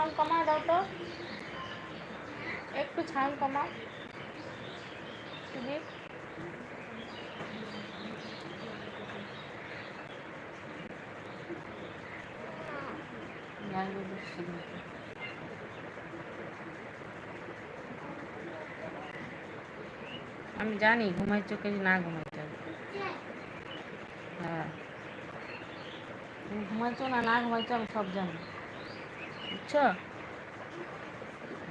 Sound কমায় দাও তো। একটু সাউন্ড কমাও। সুদীপ। আমি জানি, ঘুমাই চোখে না ঘুমাই হ্যাঁ। ঘুমাইছো না না ঘুমাইছো আমি সব জানি। বুঝছ?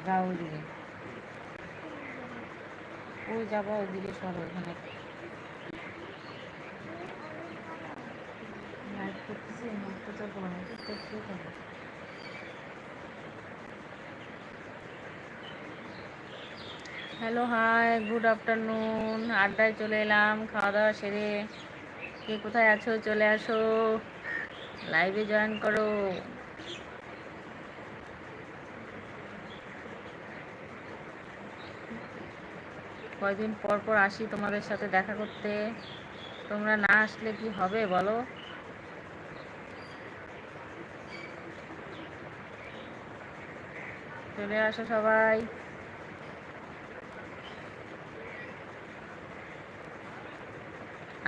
যাও ওইদিকে ওই যাব ওইদিকে সরো ওখানে। করতেছি মাথা তো বড় করতে হবে হ্যালো হাই গুড আফটারনুন আড্ডায় চলে এলাম খাওয়া দাওয়া সেরে। কে কোথায় আছো চলে আসো। লাইভে জয়েন করো। কয়দিন পর পর আসি তোমাদের সাথে দেখা করতে। তোমরা না আসলে কি হবে বলো? চলে আসো সবাই।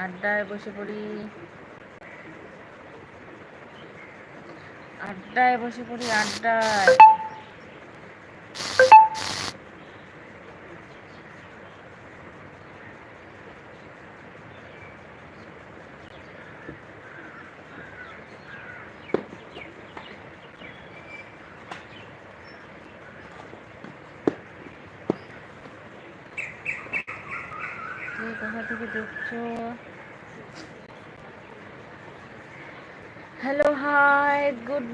আড্ডায় বসে পড়ি। আড্ডায় বসে পড়ি, আড্ডায় কে কোথা থেকে দেখছ? হ্যালো হাই গুড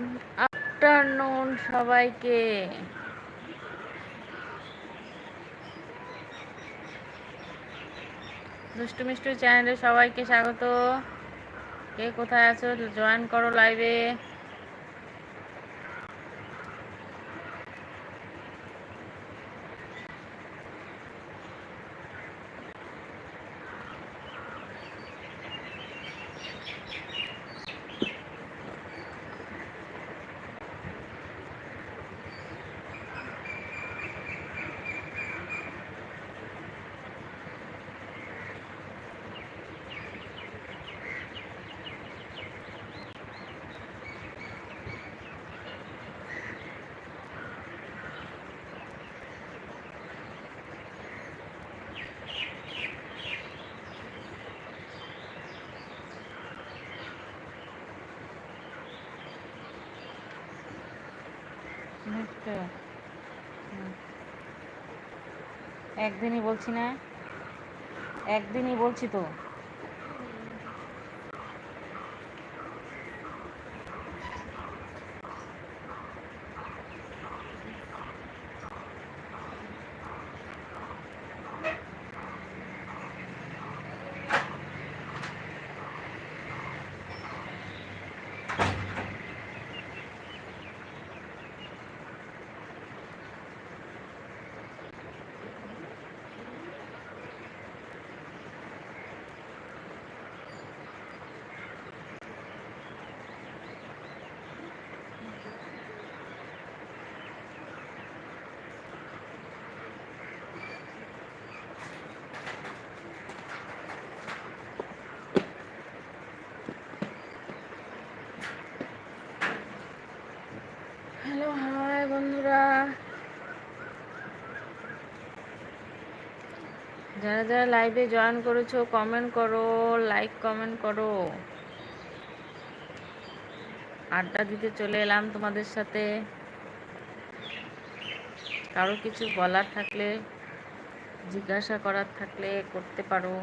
আফটারনুন সবাইকে। দুষ্টু মিষ্টু চ্যানেলে সবাইকে স্বাগত। কে কোথায় আছো? জয়েন করো লাইভে একদিনই বলছি না একদিনই বলছি তো হ্যালো হাই বন্ধুরা যারা যারা লাইভে জয়েন করেছ কমেন্ট করো লাইক কমেন্ট করো। আড্ডা দিতে চলে এলাম তোমাদের সাথে। কারও কিছু বলার থাকলে, জিজ্ঞাসা করার থাকলে করতে পারো।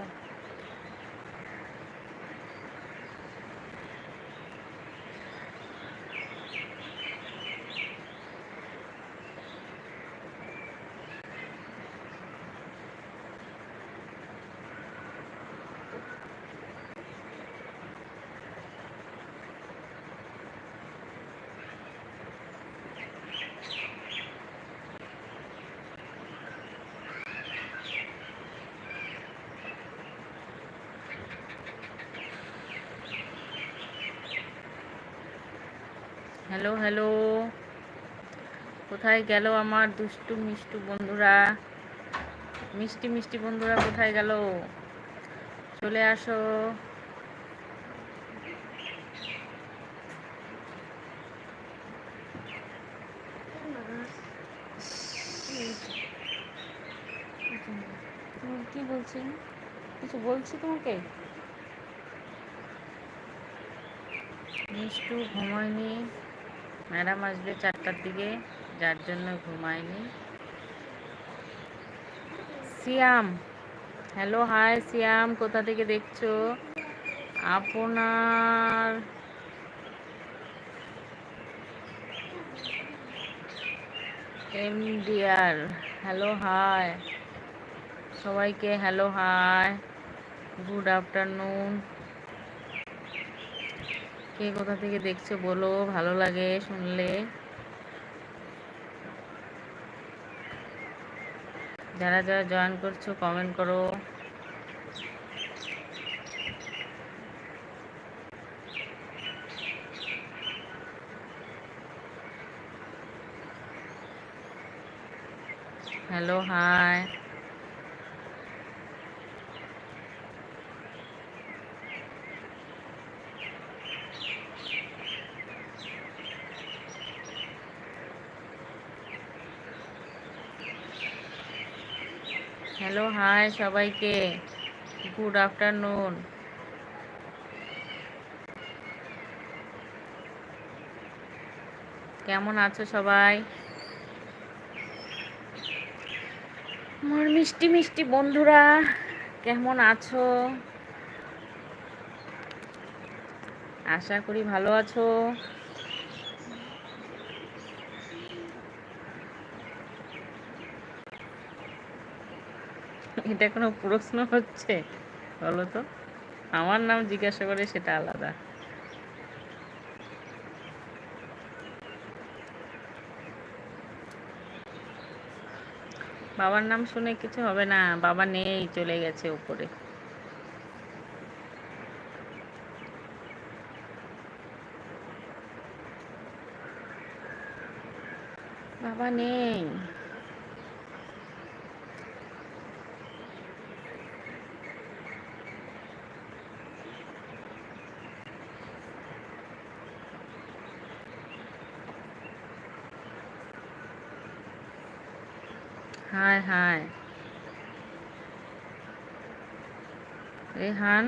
Hello hello. কোথায় গেল আমার দুষ্টু মিষ্টু বন্ধুরা? মিষ্টি মিষ্টি বন্ধুরা কোথায় গেল? চলে আসো। তুমি কি বলছি? কিছু বলছি তোমাকে? মিষ্টু ঘুমায়নি। ম্যাডাম আসবে চারটার দিকে, যার জন্য ঘুমায়নি। সিয়াম, হ্যালো, হাই সিয়াম, কোথা থেকে দেখছ? আপনার এমডিআর, হ্যালো, হাই। সবাইকে, হ্যালো, হাই। Good afternoon. কে কোথা থেকে দেখছ বলো, ভালো লাগে শুনলে। যারা যারা জয়েন করছ কমেন্ট করো। হ্যালো হাই হ্যালো, হাই সবাইকে। Good afternoon. কেমন আছো সবাই? আমার মিষ্টি মিষ্টি বন্ধুরা, কেমন আছো? আশা করি ভালো আছো। এটা কোনো প্রশ্ন হচ্ছে? বলো তো। আমার নাম জিজ্ঞাসা করে সেটা আলাদা। বাবার নাম শুনে কিছু হবে না, বাবা নেই, চলে গেছে উপরে। বাবা নেই। হাই হাই রেহান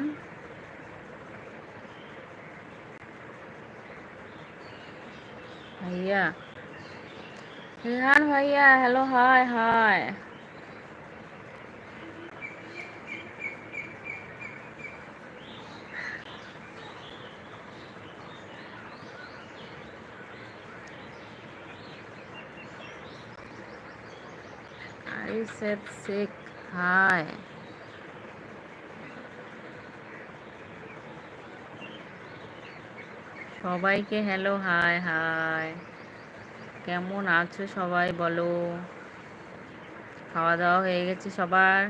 ভাইয়া। রেহান ভাইয়া hello hi hi Said sick. Hi. সবাইকে হ্যালো, হাই হাই কেমন আছো সবাই বলো খাওয়া দাওয়া হয়ে গেছে সবার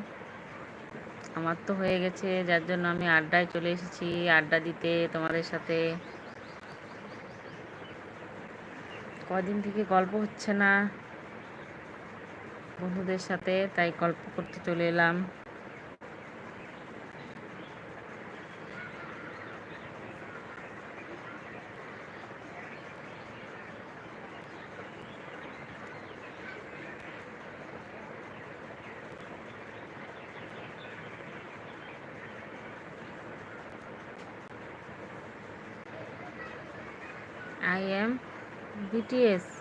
আমার তো হয়ে গেছে, যার জন্য আমি আড্ডায় চলে এসেছি, আড্ডা দিতে তোমাদের সাথে কদিন থেকে গল্প হচ্ছে না বন্ধুদের সাথে তাই গল্প করতে চলে এলাম I am BTS.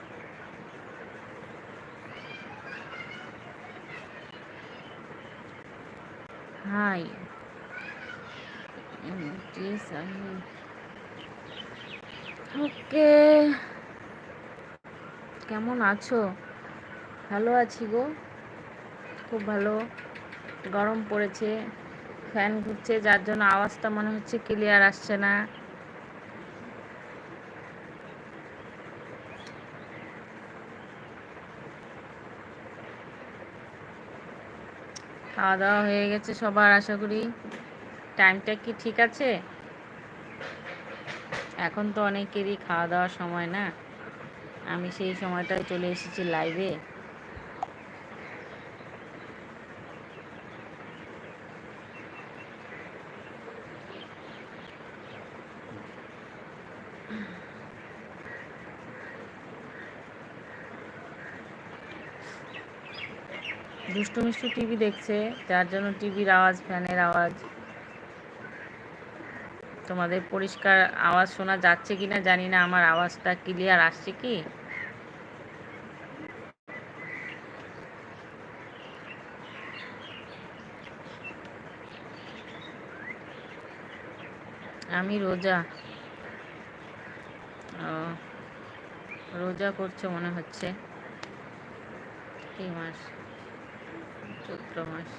ওকে। কেমন আছো? ভালো আছি গো। খুব ভালো। গরম পড়েছে, ফ্যান ঘুরছে, যার জন্য আওয়াজটা মনে হচ্ছে ক্লিয়ার আসছে না। খাওয়া দাওয়া হয়ে গেছে সবার, আশা করি। টাইমটা কি ঠিক আছে? এখন তো অনেকেরই খাওয়া দাওয়ার সময় না। আমি সেই সময়টায় চলে এসেছি লাইভে দুষ্টু মিষ্টু টিভি দেখছে, যার জন্য টিভির আওয়াজ, ফ্যানের আওয়াজ। তোমাদের পরিষ্কার আওয়াজ শোনা যাচ্ছে কিনা জানি না, আমার আওয়াজটা ক্লিয়ার আসছে কি? আমি রোজা রোজা করছে মনে হচ্ছে। কি মাস? চৈত্র মাস।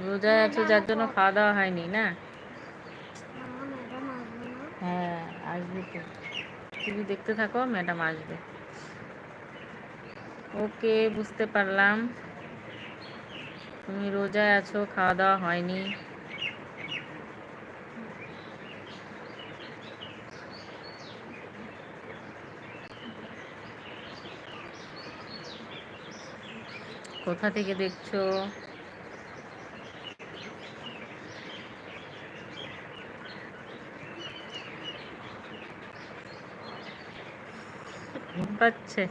রোজায় আছো, যার জন্য খাওয়া দাওয়া হয়নি, না? হ্যাঁ আসবে তো। টিভি দেখতে থাকো, ম্যাডাম আসবে। ওকে, বুঝতে পারলাম। তুমি রোজায় আছো খাওয়া দাওয়া হয়নি। কোথা থেকে দেখছ? পাচ্ছে।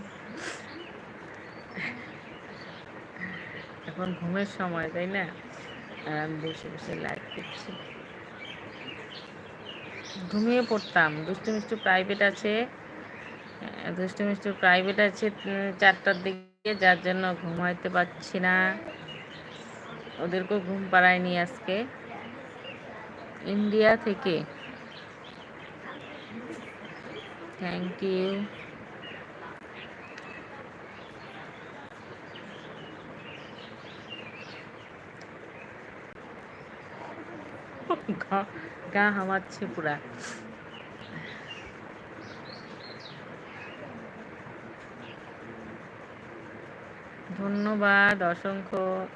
এখন ঘুমের সময়, তাই না? আর আমি বসে বসে লাইভ করছি ঘুমিয়ে পড়তাম। দুষ্টু মিষ্টু প্রাইভেট আছে। দুষ্টু মিষ্টু প্রাইভেট আছে চারটার দিকে যার জন্য ঘুমাইতে পারছি না। ওদেরকেও ঘুম পাড়ায়নি আজকে। ইন্ডিয়া থেকে। থ্যাংক ইউ গা হামাচ্ছে পুরা। ধন্যবাদ, অসংখ্য।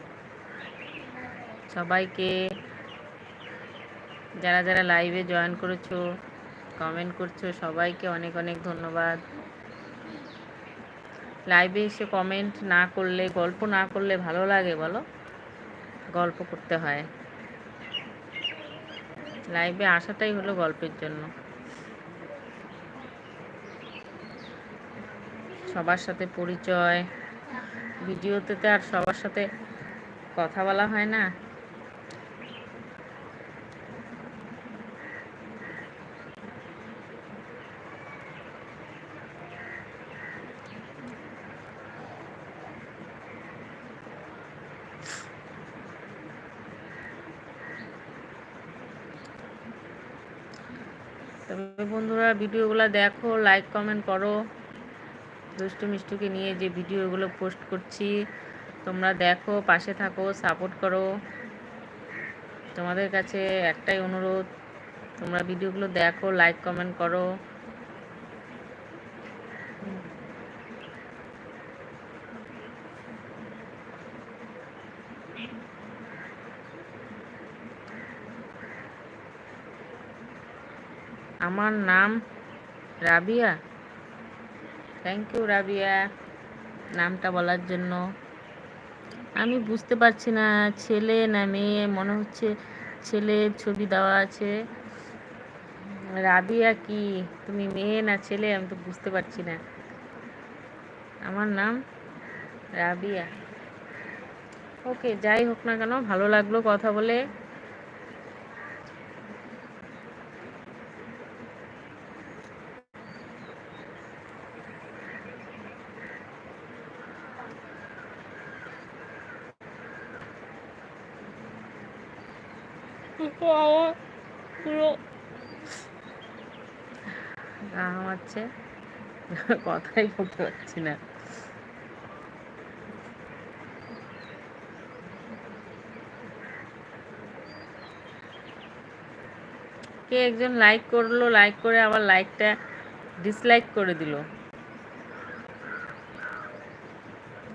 সবাইকে যারা যারা লাইভে জয়েন করেছ কমেন্ট করছ, সবাইকে অনেক অনেক ধন্যবাদ। লাইভে এসে কমেন্ট না করলে, গল্প না করলে ভালো লাগে বলো? গল্প করতে হয়। লাইভে আসাটাই হলো গল্পের জন্য। সবার সাথে পরিচয়। ভিডিওতে তো আর সবার সাথে কথা বলা হয় না। তবে বন্ধুরা, ভিডিওগুলো দেখো লাইক কমেন্ট করো। দুষ্টু মিষ্টুকে নিয়ে যে ভিডিওগুলো পোস্ট করছি, তোমরা দেখো, পাশে থাকো, সাপোর্ট করো। তোমাদের কাছে একটাই অনুরোধ, তোমরা ভিডিওগুলো দেখো, লাইক, কমেন্ট করো। আমার নাম রাবিয়া। থ্যাংক ইউ রাবিয়া নামটা বলার জন্য। আমি বুঝতে পারছি না, ছেলে না মেয়ে, মনে হচ্ছে ছেলের ছবি দেওয়া আছে। রাবিয়া কি? তুমি মেয়ে না ছেলে? আমি তো বুঝতে পারছি না। আমার নাম রাবিয়া। ওকে যাই হোক না কেন, ভালো লাগল কথা বলে পুরো গা হামাচ্ছে কথাই বলতে পারছি না। কে একজন লাইক করল লাইক করে আবার লাইকটা ডিসলাইক করে দিল।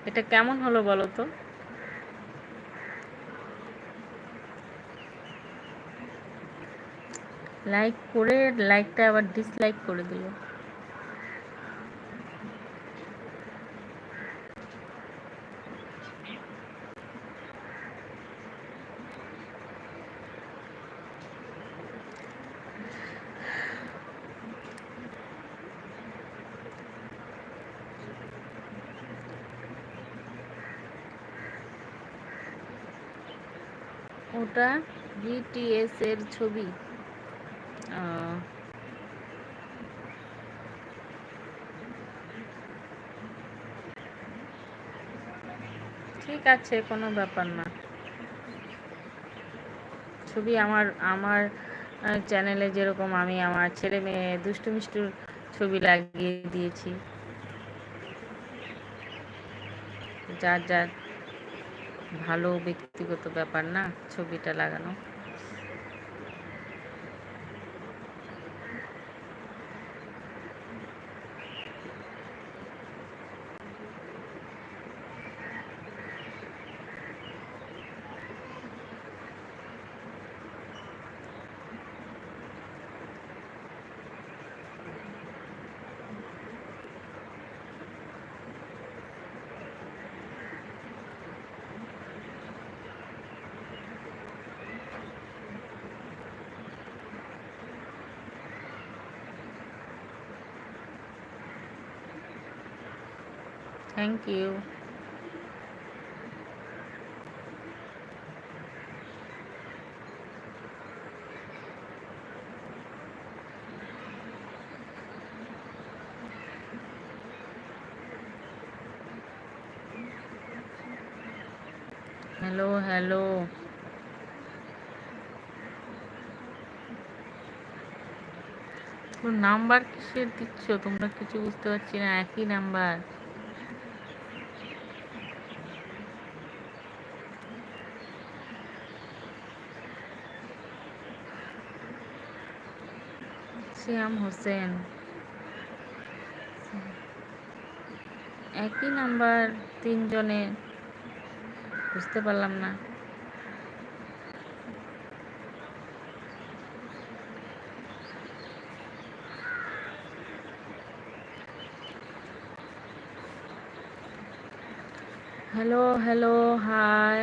এটা কেমন হলো বলো তো? লাইক করে লাইকটা আবার ডিসলাইক করে দিল। ওটা বিটিএস এর ছবি। আছে, কোনো ব্যাপার না। ছবি আমার আমার চ্যানেলে যেরকম আমি আমার ছেলে মেয়ে দুষ্টু মিষ্টুর ছবি লাগিয়ে দিয়েছি। যার যার ভালো ব্যক্তিগত ব্যাপার না, ছবিটা লাগানো। Thank you hello hello number কিসের দিচ্ছ তোমরা কিছু বুঝতে পারছি না একই নাম্বার শ্যাম হোসেন। একই নাম্বার তিনজনে বুঝতে পারলাম না। Hello hello hi.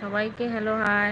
সবাইকে হ্যালো হাই।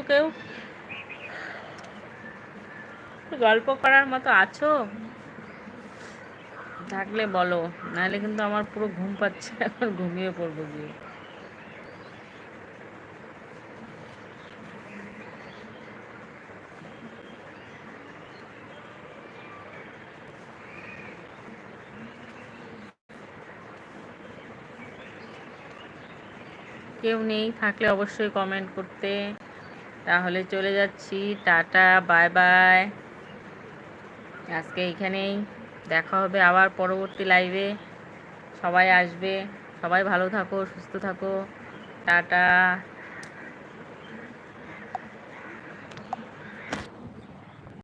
তো কেউ? গল্প করার মতো আছো? থাকলে বলো, নাহলে কিন্তু আমার পুরো ঘুম পাচ্ছে, এখন ঘুমিয়ে পড়ব গিয়ে। কেউ নেই, থাকলে অবশ্যই কমেন্ট করতে। তাহলে চলে যাচ্ছি, টাটা, বাই বাই। আজকে এইখানেই দেখা হবে আবার পরবর্তী লাইভে সবাই আসবে, সবাই ভালো থাকো, সুস্থ থাকো। টাটা।